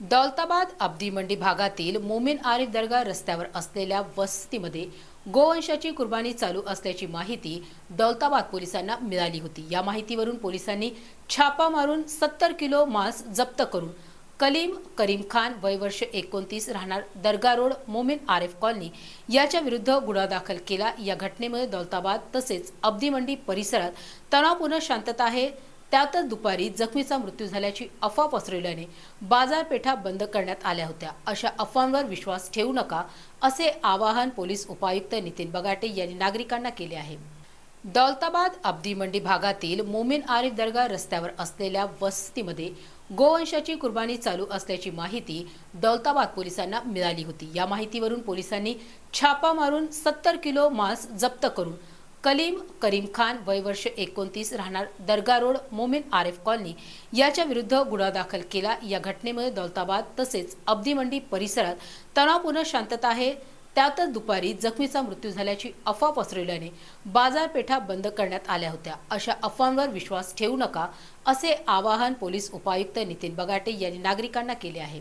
दौलताबाद अब्दी मंडी भागातील मोमीन आरिफ दर्गा रस्त्यावर असलेल्या वस्तीमध्ये गोवंशाची कुर्बानी चालू असल्याची माहिती दौलताबाद पोलिसांना मिळाली होती. या माहितीवरून पोलिसांनी छापा मारून सत्तर किलो मांस जप्त करून कलीम करीम खान वय वर्ष एकोणतीस राहणार दर्गा रोड मोमीन आरेफ कॉलनी याच्या विरुद्ध गुन्हा दाखल केला. या घटनेमुळे दौलताबाद तसेच अब्दी मंडी परिसरात तणावपूर्ण शांतता आहे. त्यातच दुपारी जखमीचा मृत्यू झाल्याची अफवा पसरवल्याने बाजारपेठा बंद करण्यात आल्या होत्या. अशा अफवांवर विश्वास ठेवू नका असे आवाहन पोलीस उपायुक्त नितीन बगाटे यांनी नागरिकांना केले आहे. दौलताबाद अब्दी मंडी भागातील मोमीन आरिफ दर्गा रस्त्यावर असलेल्या वस्तीमध्ये गोवंशाची कुर्बानी चालू असल्याची माहिती दौलताबाद पोलिसांना मिळाली होती. या माहितीवरून पोलिसांनी छापा मारून सत्तर किलो मांस जप्त करून कलीम करीम खान वय वर्ष एकोणतीस राहणार दर्गा रोड मोमिन आरेफ कॉलनी याच्या विरुद्ध गुन्हा दाखल केला. या घटनेमुळे दौलताबाद तसेच अब्दी मंडी परिसरात तणावपूर्ण शांतता आहे. त्यातच दुपारी जखमीचा मृत्यू झाल्याची अफवा पसरवल्याने बाजारपेठा बंद करण्यात आल्या होत्या. अशा अफवांवर विश्वास ठेवू नका असे आवाहन पोलीस उपायुक्त नितीन बगाटे यांनी नागरिकांना केले आहे.